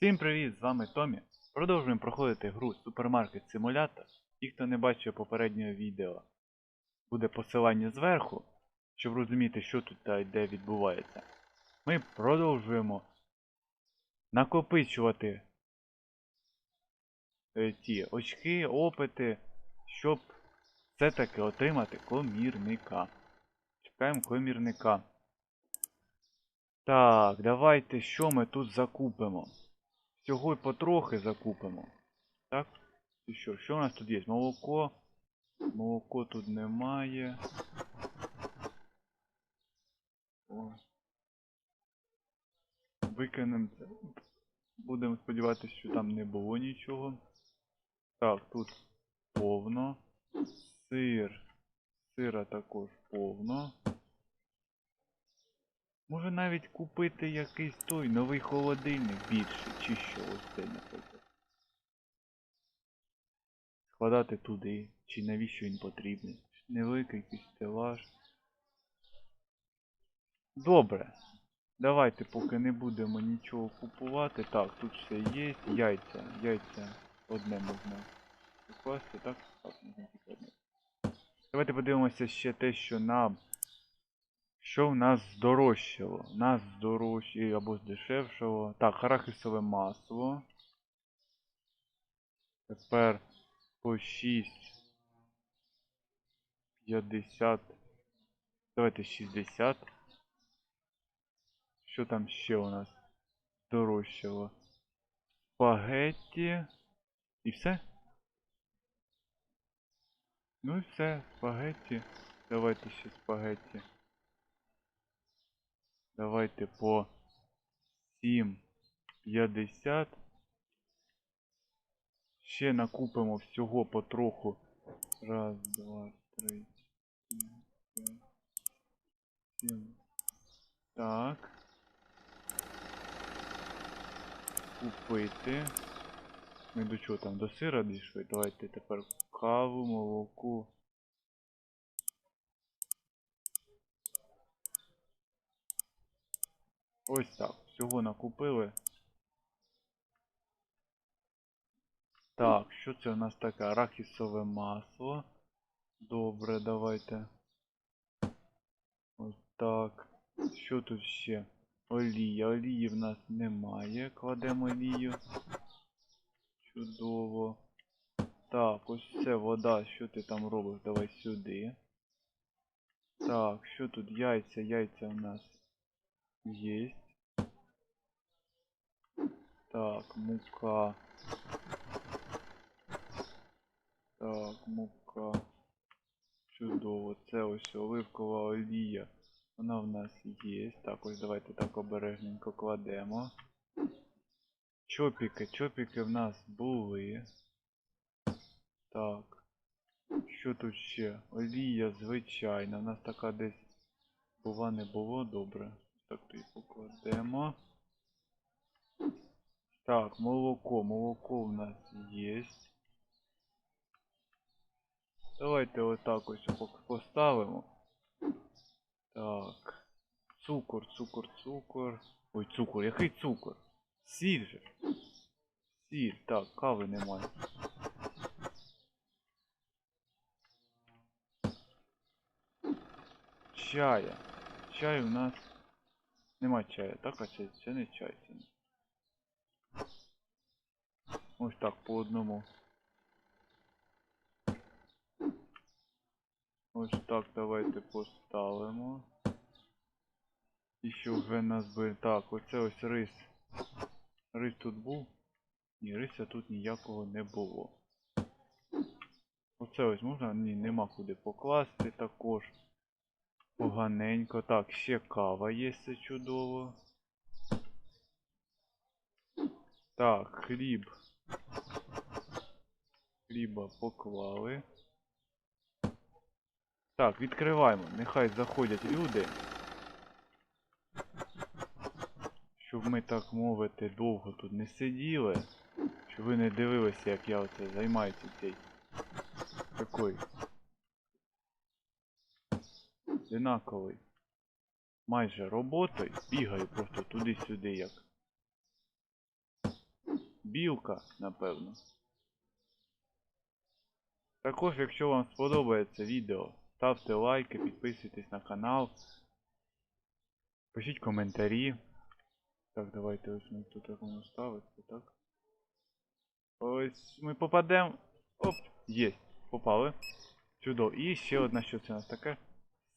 Всім привіт! З вами Томі. Продовжуємо проходити гру Супермаркет Симулятор. Ті, хто не бачив попереднього відео, буде посилання зверху, щоб розуміти, що тут та де відбувається. Ми продовжуємо накопичувати е, ті очки, опити, щоб все-таки отримати комірника. Чекаємо комірника. Так, давайте що ми тут закупимо? Всього й потрохи закупимо. Так? І що? Що у нас тут є? Молоко. Молоко тут немає. О. Викинемо це. Будемо сподіватися, що там не було нічого. Так, тут повно. Сир. Сира також повно. Може навіть купити якийсь той новий холодильник більший, чи що ось цей, наприклад. Складати туди, чи навіщо він потрібний. Невеликий якийсь стелаж. Добре. Давайте поки не будемо нічого купувати. Так, тут все є. Яйця. Яйця одне можна покласти, так? Так, одне. Давайте подивимося ще те, що нам що в нас здорожчало? В нас здорожчало або здешевшало. Так, арахісове масло. Тепер по 6. 50. Давайте 60. Що там ще у нас здорожчало? Спагетті. І все? Ну і все, спагетті. Давайте ще спагетті. Давайте по 7,50. Ще накупимо всього потроху. Раз, два, три, четыре, п'ять, сім. Так. Купити. Ми до чого там? До сира дійшли. Давайте тепер каву, молоко. Ось так. Всього накупили. Так, що це у нас таке? Арахісове масло. Добре, давайте. Ось так. Що тут ще? Олія. Олії в нас немає. Кладемо олію. Чудово. Так, ось це вода. Що ти там робиш? Давай сюди. Так, що тут? Яйця, яйця у нас есть. Так, мука. Так, мука. Чудово. Це ось оливкова олія. Вона в нас є. Так, ось давайте так обережненько кладемо. Чопіки, чопіки в нас були. Так. Що тут ще? Олія звичайна. У нас така десь бува не було, добре. Так, то і покладемо. Так, молоко. Молоко у нас є. Давайте отак ось поставимо. Так. Цукор, цукор, цукор. Ой, цукор, який цукор? Сіль же. Сіль, так, кави немає. Чая. Чай у нас Нема чаю, так? А це, це не чай. Це. не. Ось так по одному. Ось так давайте поставимо. І що вже нас би... Так, оце ось рис. Рис тут був? Ні, риса тут ніякого не було. Оце ось можна? Ні, нема куди покласти також. Поганенько. Так, ще кава є, чудово. Так, хліб. Хліба поклали. Так, відкриваємо. Нехай заходять люди. Щоб ми, так мовити, довго тут не сиділи. Щоб ви не дивилися, як я оце займаюся цей такою одинаковий. Майже роботою бігаю просто туди-сюди як. білка, напевно. Також, якщо вам сподобається відео, ставте лайки, підписуйтесь на канал. Пишіть коментарі. Так, давайте ось ми тут як воно ставиться, так. Ось ми попадемо. Оп, є. Попали. Чудово. І ще одна, що це у нас таке?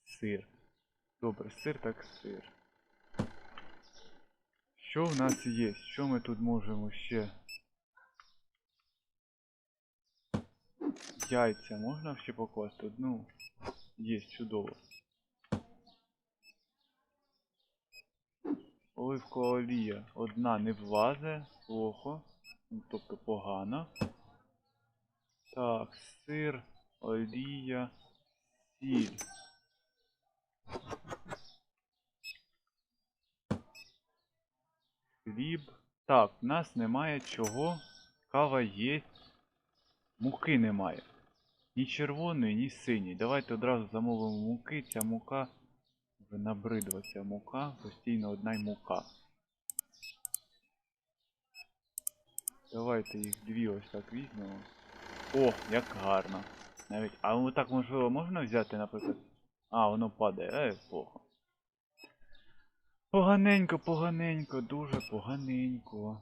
Сир. Добре, сир так сир. Що в нас є? Що ми тут можемо ще? Яйця можна ще покласти? Ну, є, чудово. Оливкова олія. Одна не влазе, плохо. Ну, тобто погано. Так, сир, олія, сіль. Хліб. Так, в нас немає чого. Кава є. Муки немає. Ні червоної, ні синьої. Давайте одразу замовимо муки. Ця мука. Вже набридла ця мука. Постійно одна й мука. Давайте їх дві ось так візьмемо. О, як гарно. Навіть. А так можливо можна взяти, наприклад. А, воно падає. Е, плохо. Поганенько, поганенько, дуже поганенько.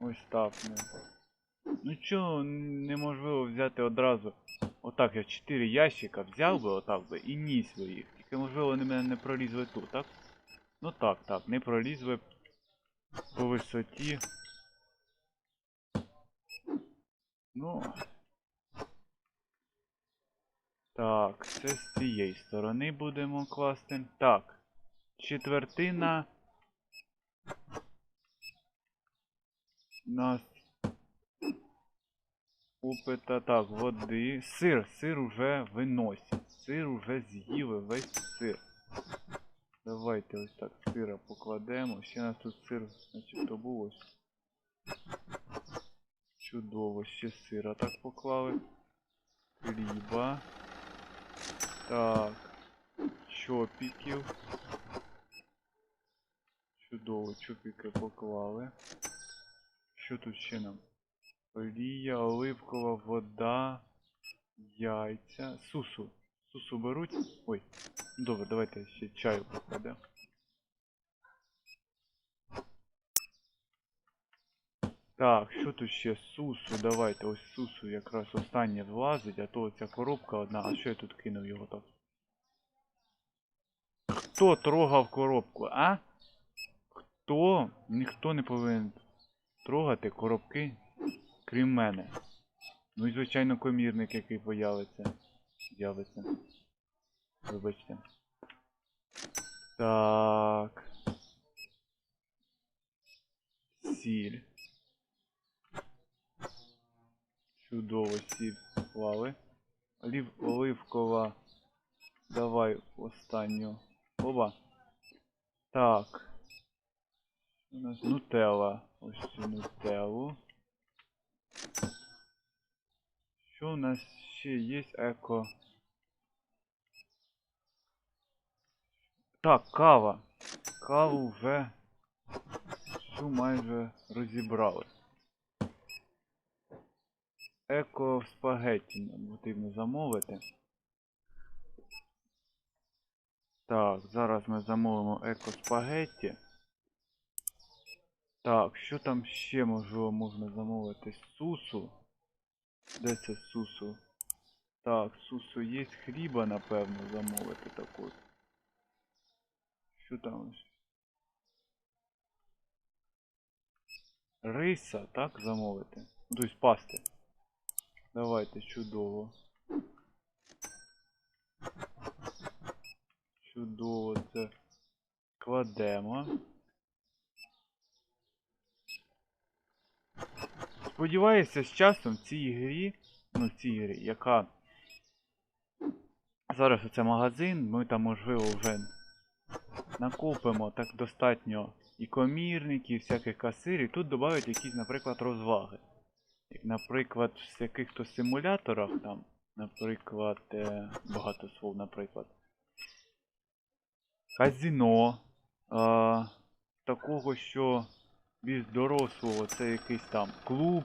Ось так, ну. Ну чого неможливо взяти одразу. Отак я 4 ящика взяв би отак би і ніс би їх. Тільки можливо вони мене не пролізли тут, так? Ну так, так, не пролізли по висоті. Ну. Так, це з цієї сторони будемо класти. Так. Четвертина. Нас Опита, так, води. Сир, сир уже виносять. Сир уже з'їли весь сир. Давайте ось так сира покладемо. Ще нас тут сир, значить, то був ось. Чудово, ще сира так поклали. Хліба. Так. Чопіків. Чудово, чопіки поклали. Що тут ще нам? Олія, оливкова вода, яйця. Сусу. Сусу беруть. Ой. Добре, давайте ще чаю покладемо. Так, що тут ще? Сусу, давайте. Ось сусу якраз останнє влазить, а то ця коробка одна. А що я тут кинув його так? Хто трогав коробку, а? Хто? Ніхто не повинен трогати коробки крім мене. Ну і звичайно комірник, який появиться. З'явиться. Вибачте. Так. Сіль. Чудово, сіль поклали. Олів, оливкова. Давай останню. Оба. Так. У нас нутелла. Ось цю нутеллу. Що у нас ще є еко? Так, кава. Каву вже всю майже розібрали. Еко спагетті нам потрібно замовити. Так, зараз ми замовимо еко спагетті. Так, що там ще можливо можна замовити? Сусу. Де це сусу? Так, сусу є хліба, напевно, замовити також. Що там? Риса, так, замовити? Тобто пасти. Давайте, чудово. Чудово це кладемо. Сподіваюся, з часом в цій грі, ну в цій грі, яка зараз оце магазин, ми там можливо вже накупимо так достатньо і комірників, і всяких касирів. Тут додають якісь, наприклад, розваги. Як, наприклад, в яких-то симуляторах там, наприклад, е, багато слов, наприклад. казіно. А, такого, що більш дорослого, це якийсь там клуб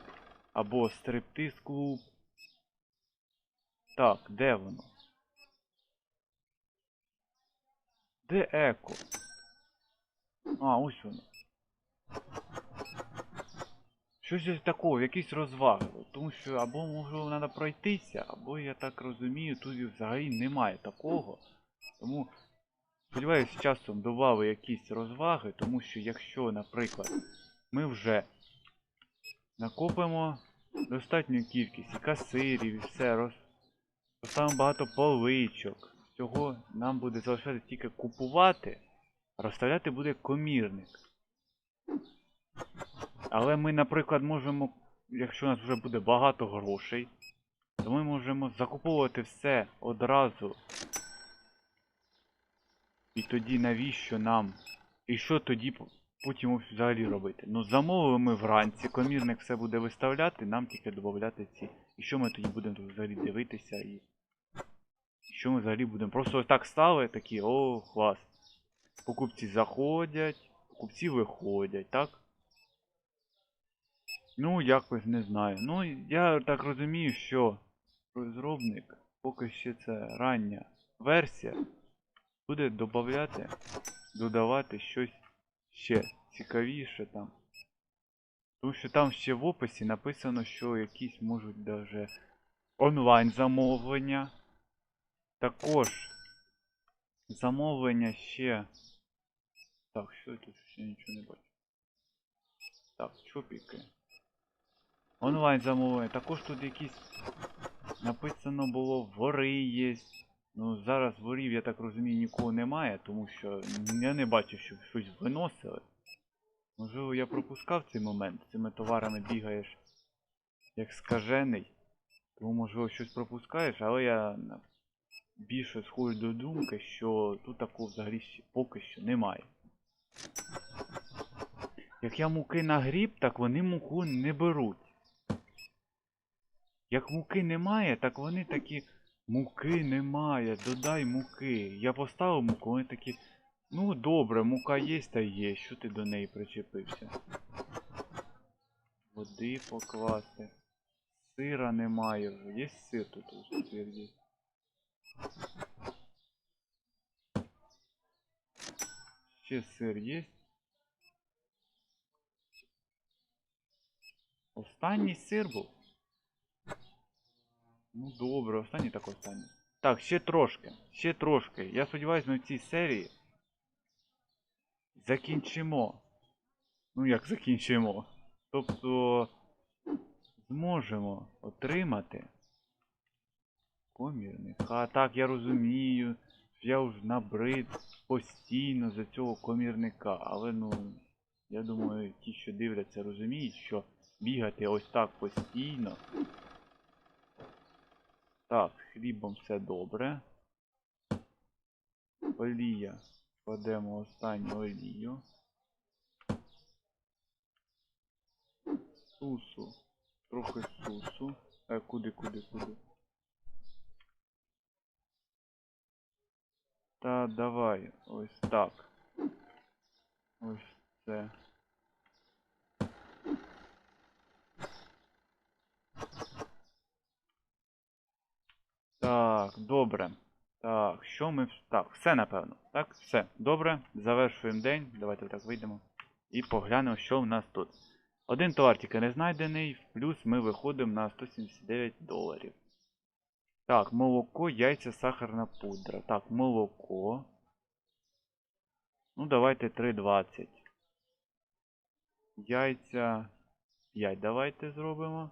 або стриптиз клуб. Так, де воно? Де еко? А, ось воно. Щось такого, якісь розваги. Тому що або можливо треба пройтися, або я так розумію, тут взагалі немає такого. Тому сподіваюся, з часом додали якісь розваги, тому що якщо, наприклад, ми вже накопимо достатню кількість і касирів, і все, роз... поставимо багато поличок. Всього нам буде залишатися тільки купувати, а розставляти буде комірник. Але ми, наприклад, можемо, якщо у нас вже буде багато грошей, то ми можемо закуповувати все одразу. І тоді навіщо нам? І що тоді потім взагалі робити? Ну замовили ми вранці, комірник все буде виставляти, нам тільки додати ці. І що ми тоді будемо взагалі дивитися і. і Що ми взагалі будемо? Просто ось так стали, такі, о, клас. Покупці заходять, покупці виходять, так? Ну, якось не знаю. Ну, я так розумію, що розробник, поки ще це рання версія, буде додавати, додавати щось ще цікавіше там. Тому що там ще в описі написано, що якісь можуть даже онлайн замовлення. Також замовлення ще. Так, що тут ще нічого не бачу. Так, чопіки. Онлайн замовлення. Також тут якісь написано було вори є. Ну зараз ворів, я так розумію, нікого немає, тому що я не бачив, щоб щось виносили. Можливо, я пропускав цей момент. Цими товарами бігаєш як скажений. Тому, можливо, щось пропускаєш, але я більше схожу до думки, що тут такого взагалі поки що немає. Як я муки нагріб, так вони муку не беруть. Як муки немає, так вони такі. Муки немає, додай муки. Я поставив муку, вони такі. Ну добре, мука є та є, що ти до неї причепився? Води покласти. Сира немає вже. Є сир тут сир є. Ще сир є. Останній сир був. Ну добре, останній так останній. Так, ще трошки. Ще трошки. Я сподіваюся, ми в цій серії закінчимо. Ну як закінчимо? Тобто зможемо отримати комірник. А так я розумію. Я вже набрид постійно за цього комірника. Але ну, я думаю, ті, що дивляться, розуміють, що бігати ось так постійно. Так, хлібом все добре. Олія. Кладемо останню олію. Сусу. Трохи сусу. Е, куди, куди, куди. Та давай, ось так. Ось це. Так, добре. Так, що ми. Так, все напевно. Так, все. Добре. Завершуємо день. Давайте так вийдемо. І поглянемо, що в нас тут. Один товар тільки не знайдений, плюс ми виходимо на 179 доларів. Так, молоко, яйця, сахарна пудра. Так, молоко. Ну, давайте 3,20. Яйця 5 давайте зробимо.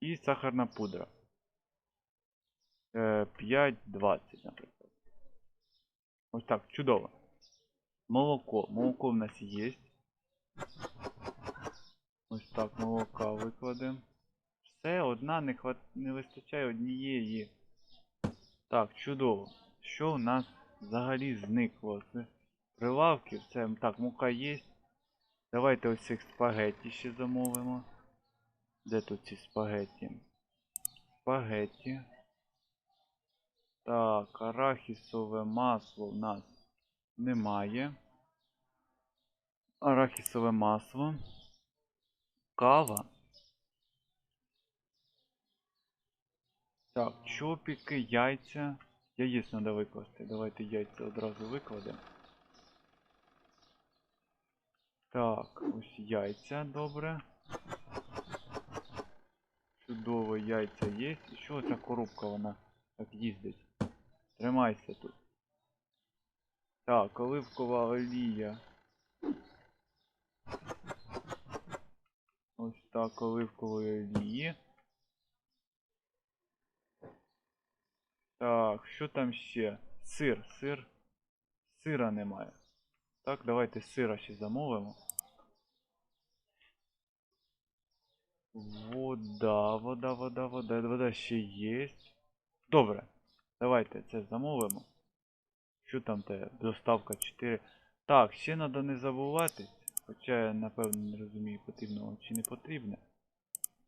І сахарна пудра. Е, 5,20, наприклад. Ось так, чудово. Молоко. Молоко в нас є. Ось так, молока викладемо. Все, одна не, хват... не вистачає однієї. Так, чудово. Що в нас взагалі зникло з прилавків? Це так, мука є. Давайте ось цих спагетті ще замовимо. Де тут ці спагетті? Спагетті. Так, арахісове масло в нас Немає. Арахісове масло. Кава. Так, чопіки, яйця. Яєць треба викласти. Давайте яйця одразу викладемо. Так, ось яйця, добре. Чудово, яйця є. І Що ця коробка вона так їздить? Тримайся тут. Так, оливкова олія. Ось так, оливкової олії. Так, що там ще? Сир, сир. Сира немає. Так, давайте сира ще замовимо. Вода, вода, вода, вода, вода ще є. Добре. Давайте це замовимо. Що там те? Доставка 4. Так, ще треба не забувати. Хоча я напевно не розумію, потрібно вам чи не потрібно.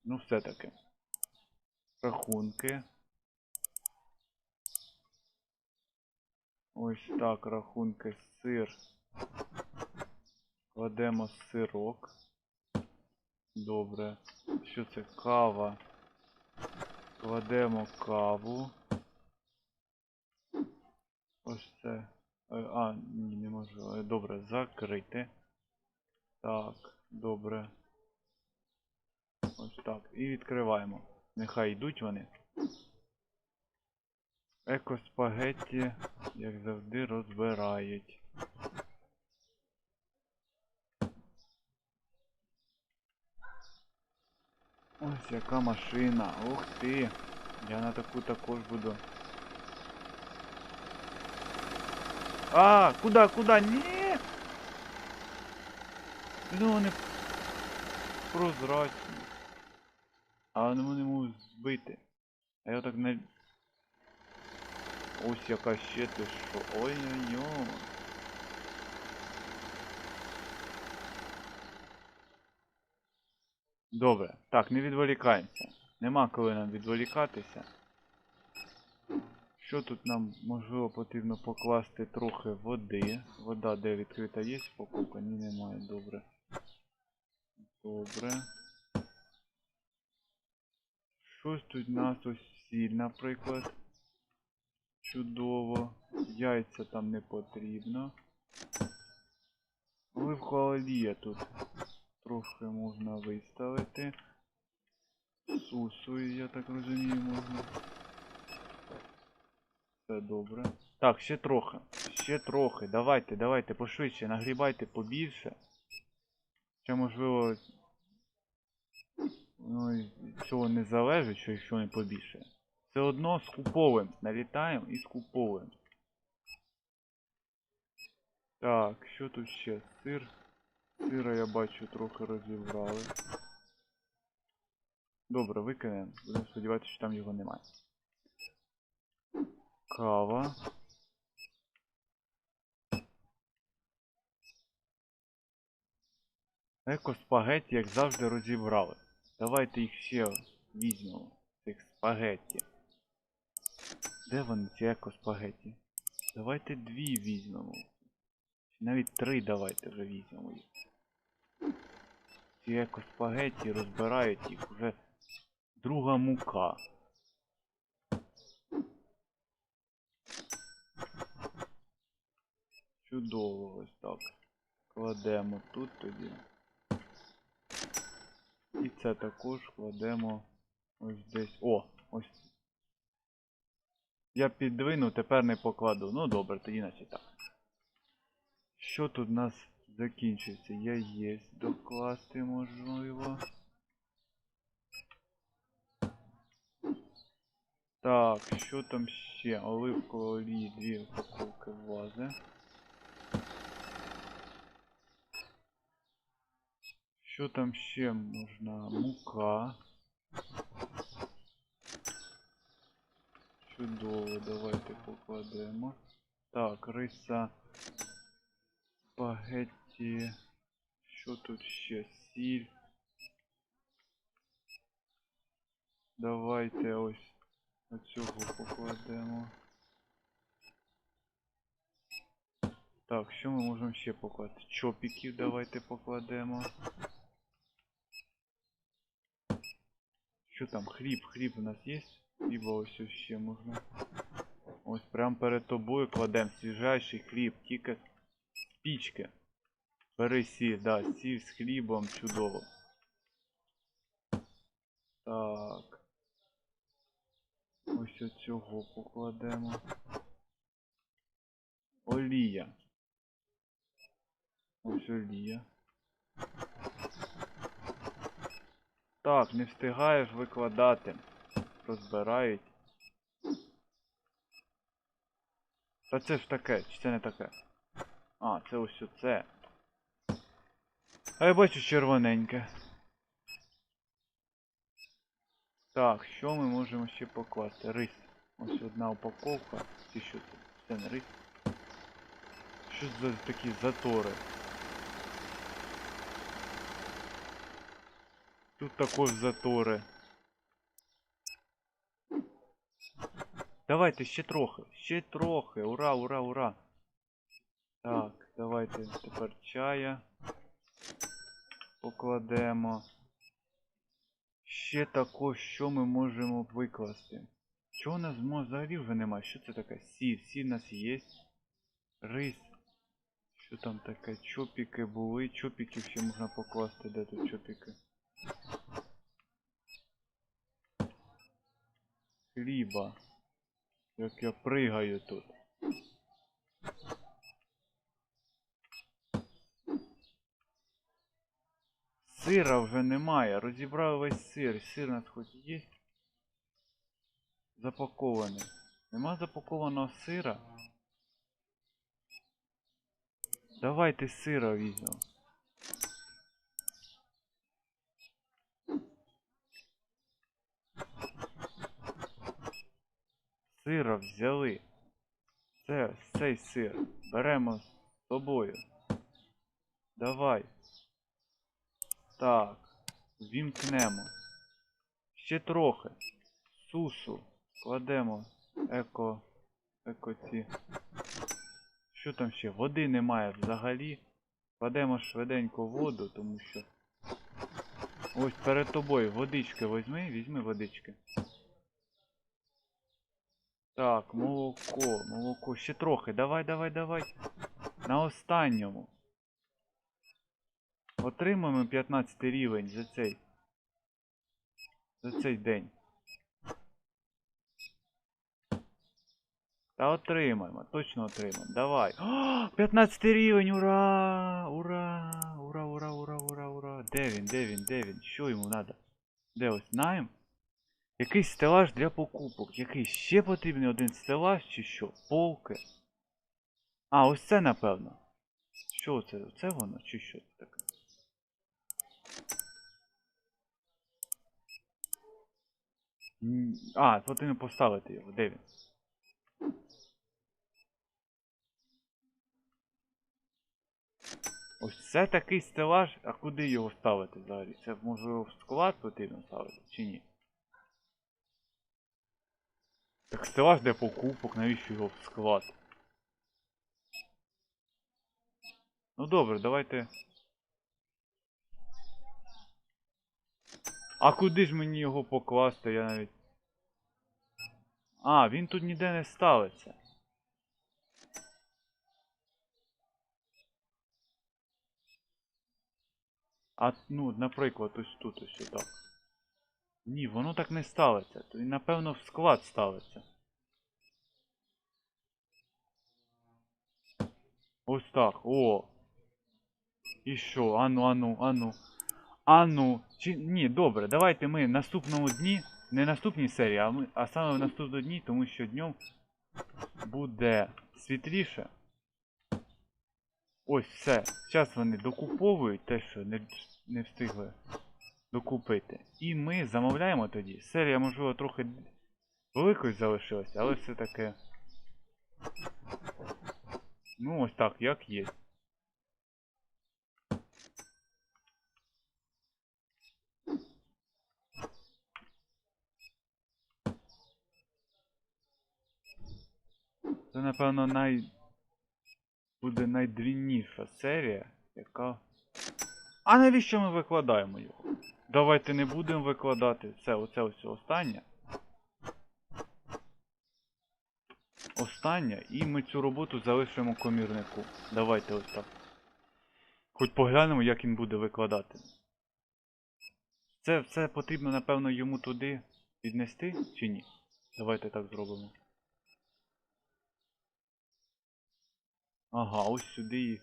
Ну все-таки. Рахунки. Ось так, рахунки сир. Кладемо сирок. Добре. Що це кава? Кладемо каву. Ось це. Е, А, ні, не можу. Е, Добре, закрити. Так, добре. Ось так. І відкриваємо. Нехай йдуть вони. Екоспагетті, як завжди, розбирають. Ось яка машина. Ух ти. Я на таку також буду. А, куда, куда? Ні! Ну вони прозрачні. А вони можуть збити. А я так не... Ось яка ще ти що. Ой-ой-ой. Добре. Так, не відволікаємося. Нема коли нам відволікатися. Що тут нам можливо потрібно покласти трохи води. Вода де відкрита є покупка? Ні, немає, добре. Добре. Щось тут у нас ось сіль, наприклад. Чудово. Яйця там не потрібно. Оливкова олія тут трохи можна виставити. Сусу, я так розумію, можна. Все добре. Так, ще трохи. Ще трохи. Давайте, давайте, пошвидше, нагрібайте побільше. Ще можливо. Ну, цього не залежить, що якщо не побільше. Все одно скуповуємо. Налітаємо і скуповуємо. Так, що тут ще? Сир. Сира я бачу трохи розібрали. Добре, викинемо. Будемо сподіватися, що там його немає. Кава. Еко спагетті, як завжди, розібрали. Давайте їх ще візьмемо. Цих спагетті. Де вони, ці еко спагетті? Давайте дві візьмемо. Навіть три давайте вже візьмемо їх. Ці еко спагетті розбирають їх вже друга мука. Чудово ось так. Кладемо тут тоді. І це також кладемо ось десь. О! Ось. Я піддвину, тепер не покладу. Ну добре, тоді наче так. Що тут у нас закінчиться? Яєць докласти можливо. Так, що там ще? Оливкової олії, дві упаковки вази. Що там ще можна? Мука. Чудово, давайте покладемо. Так, риса. Спагетті. Що тут ще? Сіль. Давайте ось оцього покладемо. Так, що ми можемо ще покласти? Чопіків давайте покладемо. Що там? Хліб, хліб у нас є? Хліба ось ще можна. Ось прямо перед тобою кладемо свіжайший хліб, тільки з пічки. Бери сіль, да, сіль з хлібом чудово. Так. Ось оцього покладемо. Олія. Ось олія. Так, не встигаєш викладати. Розбирають. Та це ж таке, чи це не таке? А, це ось оце. А я бачу червоненьке. Так, що ми можемо ще покласти? Рис. Ось одна упаковка. Чи що це? Це не рис. Що за такі затори? Тут також затори. Давайте ще трохи, ще трохи. Ура, ура, ура. Так, давайте тепер чая покладемо. Ще також, що ми можемо викласти? Чого у нас взагалі вже немає? Що це таке? Сіль, сіль у нас є. Рис. Що там таке? Чопіки були. Чопіків ще можна покласти. Де тут чопіки? Хліба. Як я пригаю тут. Сира вже немає. Розібрав весь сир. Сир нас хоч є. Запакований. Нема запакованого сира. Давайте сира візьмемо. Сира взяли. Це, цей сир. Беремо з собою. Давай. Так. Вімкнемо. Ще трохи. Сусу. Кладемо. Еко. Еко ці. Що там ще? Води немає взагалі. Кладемо швиденько воду, тому що. Ось перед тобою водички візьми, візьми водички. Так, молоко, молоко. Ще трохи. Давай, давай, давай. На останньому. Отримаємо 15 рівень за цей. За цей день. Та отримаємо, точно отримаємо. Давай. О, 15 рівень, ура! Ура! Ура, ура, ура, ура, ура. Де він, де він, де він? Що йому треба? Де ось найм? Якийсь стелаж для покупок. Який ще потрібний один стелаж чи що? Полки. А, ось це напевно. Що це? Це воно? Чи що це таке? А, потрібно поставити його. Де він? Ось це такий стелаж, а куди його ставити взагалі? Це можливо в склад потрібно ставити чи ні? Так стелаж для покупок, навіщо його в склад? Ну добре, давайте. А куди ж мені його покласти? Я навіть. А, він тут ніде не ставиться. А, ну, наприклад, ось тут ось так. Ні, воно так не ставиться. То він, напевно, в склад ставиться. Ось так. О. І що? Ану, ану, ану. Ану. Чи. Ні, добре, давайте ми наступному дні. Не наступній серії, а, ми, а саме в наступному дні, тому що днем буде світліше. Ось все. Зараз вони докуповують те, що не, не встигли докупити. І ми замовляємо тоді. Серія, можливо, трохи великою залишилася, але все таки. Ну, ось так, як є. Це, напевно, най... буде найдлінніша серія, яка. А навіщо ми викладаємо його? Давайте не будемо викладати. Все, оце ось останнє. Остання, і ми цю роботу залишимо комірнику. Давайте ось так. Хоч поглянемо, як він буде викладати. Це все потрібно, напевно, йому туди віднести чи ні? Давайте так зробимо. Ага, ось сюди.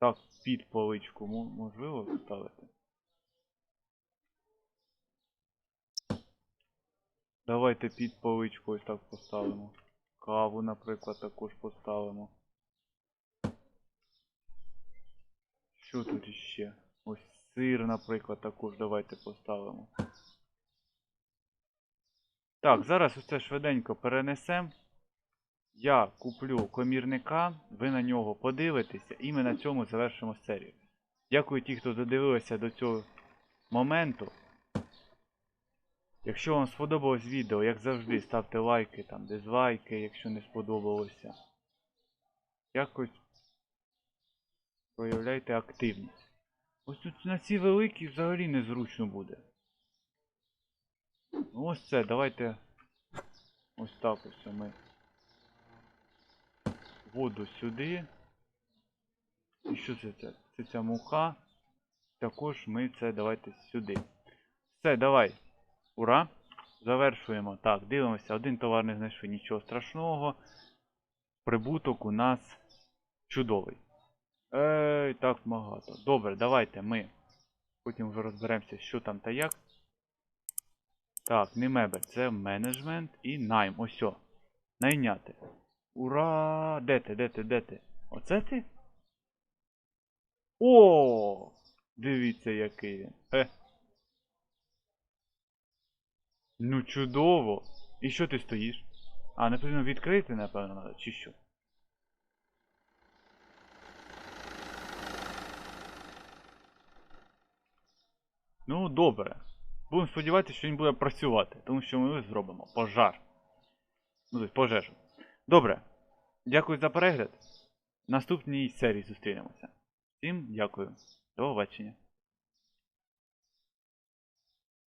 Так, під поличку можливо ставити. Давайте під поличку ось так поставимо. Каву, наприклад, також поставимо. Що тут іще? Ось сир, наприклад, також давайте поставимо. Так, зараз усе швиденько перенесемо. Я куплю комірника, ви на нього подивитеся, і ми на цьому завершимо серію. Дякую ті, хто додивилися до цього моменту. Якщо вам сподобалось відео, як завжди, ставте лайки, там, дизлайки, якщо не сподобалося. Якось проявляйте активність. Ось тут на ці великі взагалі незручно буде. Ну, Ось це, давайте. Ось так ось ми. Воду сюди. І що це це? Це ця муха. Також ми це давайте сюди. Все, давай. Ура! Завершуємо. Так, дивимося. Один товар не знайшли. Нічого страшного. Прибуток у нас чудовий. Ей, так багато. Добре, давайте ми. Потім вже розберемося, що там та як. Так, не мебель, це менеджмент і найм. Ось. о. Найняти. Ура! Де ти, де ти, де ти? Оце ти? О! Дивіться, який він. Е. Ну чудово! І що ти стоїш? А, не потрібно відкрити, напевно, надо, чи що? Ну, добре. Будемо сподіватися, що він буде працювати, тому що ми зробимо пожар. Ну, тобто пожежу. Добре. Дякую за перегляд. В наступній серії зустрінемося. Всім дякую. До побачення.